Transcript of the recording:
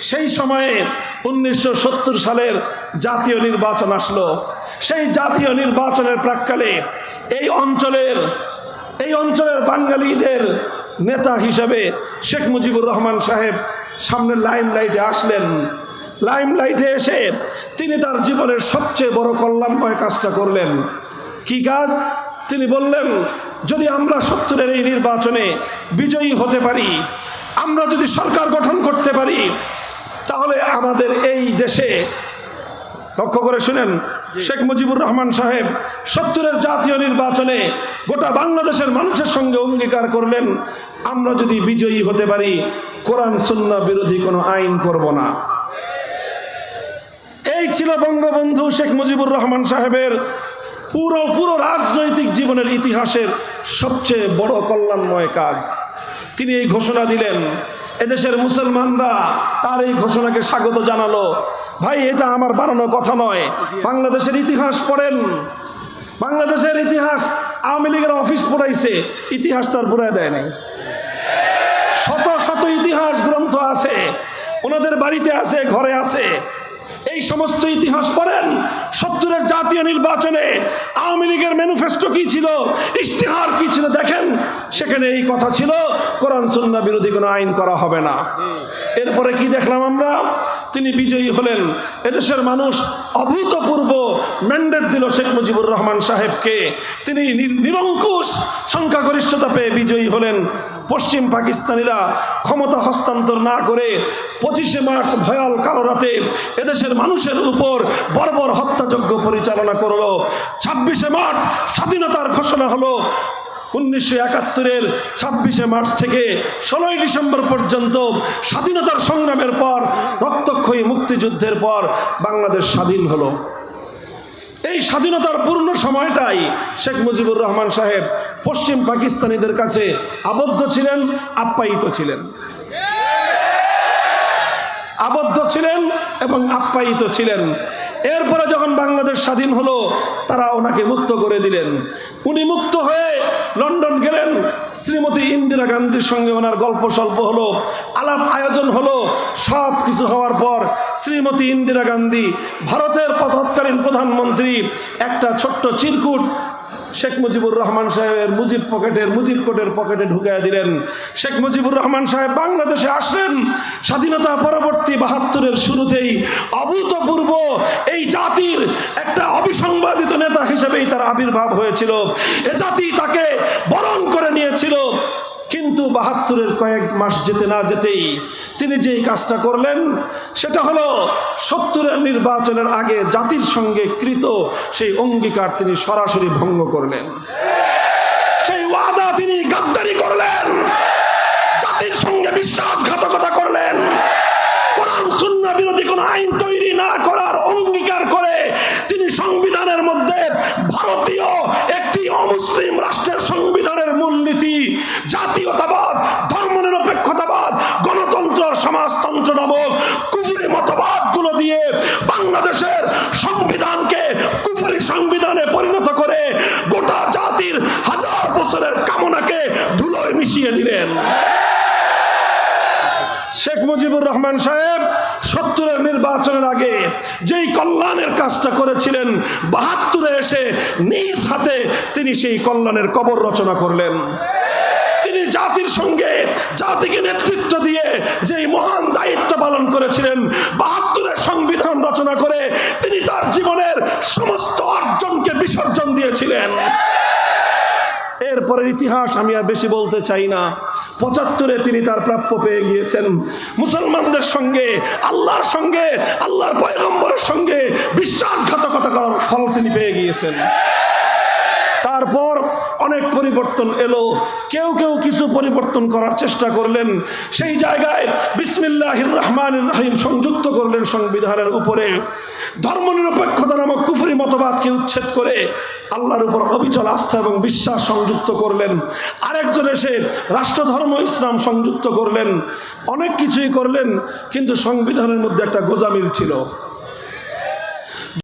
সেই সময়ে উনিশশো সত্তর সালের জাতীয় নির্বাচন আসলো। সেই জাতীয় নির্বাচনের প্রাককালে এই অঞ্চলের এই অঞ্চলের বাঙালিদের নেতা হিসেবে শেখ মুজিবুর রহমান সাহেব সামনে লাইম লাইটে আসলেন। লাইম লাইটে এসে তিনি তার জীবনের সবচেয়ে বড় কল্যাণময় কাজটা করলেন। কি কাজ? তিনি বললেন, যদি আমরা সত্তরের এই নির্বাচনে বিজয়ী হতে পারি, আমরা যদি সরকার গঠন করতে পারি তাহলে আমাদের এই দেশে লক্ষ্য করে শুনেন শেখ মুজিবুর রহমান সাহেব সত্তরের জাতীয় নির্বাচনে গোটা বাংলাদেশের মানুষের সঙ্গে অঙ্গীকার করলেন আমরা যদি বিজয়ী হতে পারি কোরআন সুন্না বিরোধী কোনো আইন করব না। এই ছিল বঙ্গবন্ধু শেখ মুজিবুর রহমান সাহেবের পুরো পুরো রাজনৈতিক জীবনের ইতিহাসের সবচেয়ে বড় কল্যাণময় কাজ। তিনি এই ঘোষণা দিলেন এদেশের মুসলমানরা তার এই ঘোষণাকে স্বাগত জানালো। ভাই, এটা আমার বানানো কথা নয়। বাংলাদেশের ইতিহাস পড়েন। বাংলাদেশের ইতিহাস আওয়ামী লীগের অফিস পড়াইছে। ইতিহাস তার পুরায় দেয় নাই। শত শত ইতিহাস গ্রন্থ আছে। ওনাদের বাড়িতে আছে, ঘরে আছে। এই সমস্ত ইতিহাস পড়েন। সত্তরের জাতীয় নির্বাচনে আওয়ামী লীগের ম্যানিফেস্টো কি ছিল, ইশতেহার কি ছিল, দেখেন। সেখানে এই কথা ছিল, কোরআন সুন্না বিরোধী কোনো আইন করা হবে না। এরপরে কি দেখলাম আমরা? তিনি বিজয়ী হলেন। এদেশের মানুষ অভূতপূর্ব ম্যান্ডেট দিল শেখ মুজিবুর রহমান সাহেবকে। তিনি নিরঙ্কুশ সংখ্যাগরিষ্ঠতা পেয়ে বিজয়ী হলেন। পশ্চিম পাকিস্তানিরা ক্ষমতা হস্তান্তর না করে পঁচিশে মার্চ ভয়াল কালো রাতে এদেশের মানুষের উপর বর্বর হত্যাযজ্ঞ পরিচালনা করল। ছাব্বিশে মার্চ স্বাধীনতার ঘোষণা হলো উনিশশো একাত্তরের ছাব্বিশে মার্চ থেকে ষোলোই ডিসেম্বর পর্যন্ত স্বাধীনতার সংগ্রামের পর, রক্তক্ষয়ী মুক্তিযুদ্ধের পর বাংলাদেশ স্বাধীন হলো। এই স্বাধীনতার পূর্ণ সময়টাই শেখ মুজিবুর রহমান সাহেব পশ্চিম পাকিস্তানিদের কাছে আবদ্ধ ছিলেন, আপ্যায়িত ছিলেন। আবদ্ধ ছিলেন এবং আপ্যায়িত ছিলেন। এরপরে যখন বাংলাদেশ স্বাধীন হলো, তারা ওনাকে মুক্ত করে দিলেন। উনি মুক্ত হয়ে লন্ডন গেলেন। শ্রীমতী ইন্দিরা গান্ধীর সঙ্গে ওনার গল্প স্বল্প হলো, আলাপ আয়োজন হলো। সব কিছু হওয়ার পর শ্রীমতী ইন্দিরা গান্ধী ভারতের তৎকালীন প্রধানমন্ত্রী, একটা ছোট্ট চিরকুট শেখ মুজিবুর রহমান সাহেবের মুজিব পকেটের মুজিব কোটের পকেটে ঢুকিয়ে দিলেন। শেখ মুজিবুর রহমান সাহেব বাংলাদেশে আসলেন। স্বাধীনতা পরবর্তী বাহাত্তরের শুরুতেই অভূতপূর্ব এই জাতির একটা অবিসংবাদিত নেতা হিসেবেই তার আবির্ভাব হয়েছিল। এ জাতি তাকে বরণ করে নিয়েছিল। কিন্তু বাহাত্তরের কয়েক মাস যেতে না যেতেই তিনি যেই কাজটা করলেন, সেটা হলো সত্তরের নির্বাচনের আগে জাতির সঙ্গে কৃত সেই অঙ্গীকার তিনি সরাসরি ভঙ্গ করলেন। সেই ওয়াদা তিনি গাদ্দারি করলেন। জাতির সঙ্গে বিশ্বাসঘাতকতা করলেন। বিরোধী কোনো আইন তৈরি না করার অঙ্গীকার করে তিনি সংবিধানের মধ্যে ভারতীয় একটি মূলনীতি জাতীয়তাবাদ, ধর্মনিরপেক্ষতাবাদ, গণতন্ত্র, সমাজতন্ত্র নামক কুফুরি মতবাদগুলো দিয়ে বাংলাদেশের সংবিধানকে কুফুরি সংবিধানে পরিণত করে গোটা জাতির হাজার বছরের কামনাকে ধুলোয় মিশিয়ে দিলেন। শেখ মুজিবুর রহমান সাহেব, সত্তরের নির্বাচনের আগে যেই কল্যাণের কাজটা করেছিলেন, বাহাত্তরে এসে নিজ হাতে তিনি সেই কল্যাণের কবর রচনা করলেন। তিনি জাতির সঙ্গে, জাতিকে নেতৃত্ব দিয়ে যেই মহান দায়িত্ব পালন করেছিলেন, বাহাত্তরের সংবিধান রচনা করে তিনি তার জীবনের সমস্ত অর্জনকে বিসর্জন দিয়েছিলেন। এরপরের ইতিহাস আমি আর বেশি বলতে চাই না। পঁচাত্তরে তিনি তার প্রাপ্য পেয়ে গিয়েছেন। মুসলমানদের সঙ্গে, আল্লাহর সঙ্গে, আল্লাহর পয়গম্বরের সঙ্গে বিশ্বাসঘাতকতা করার ফল তিনি পেয়ে গিয়েছেন। পরিবর্তন এলো। কেউ কেউ কিছু পরিবর্তন করার চেষ্টা করলেন। সেই জায়গায় বিসমিল্লাহির রহমান রাহিম সংযুক্ত করলেন সংবিধানের উপরে। ধর্মনিরপেক্ষতা নামক কুফরি মতবাদকে উচ্ছেদ করে আল্লাহর উপর অবিচল আস্থা এবং বিশ্বাস সংযুক্ত করলেন। আরেকজন এসে রাষ্ট্রধর্ম, ইসলাম সংযুক্ত করলেন। অনেক কিছুই করলেন, কিন্তু সংবিধানের মধ্যে একটা গোজামিল ছিল।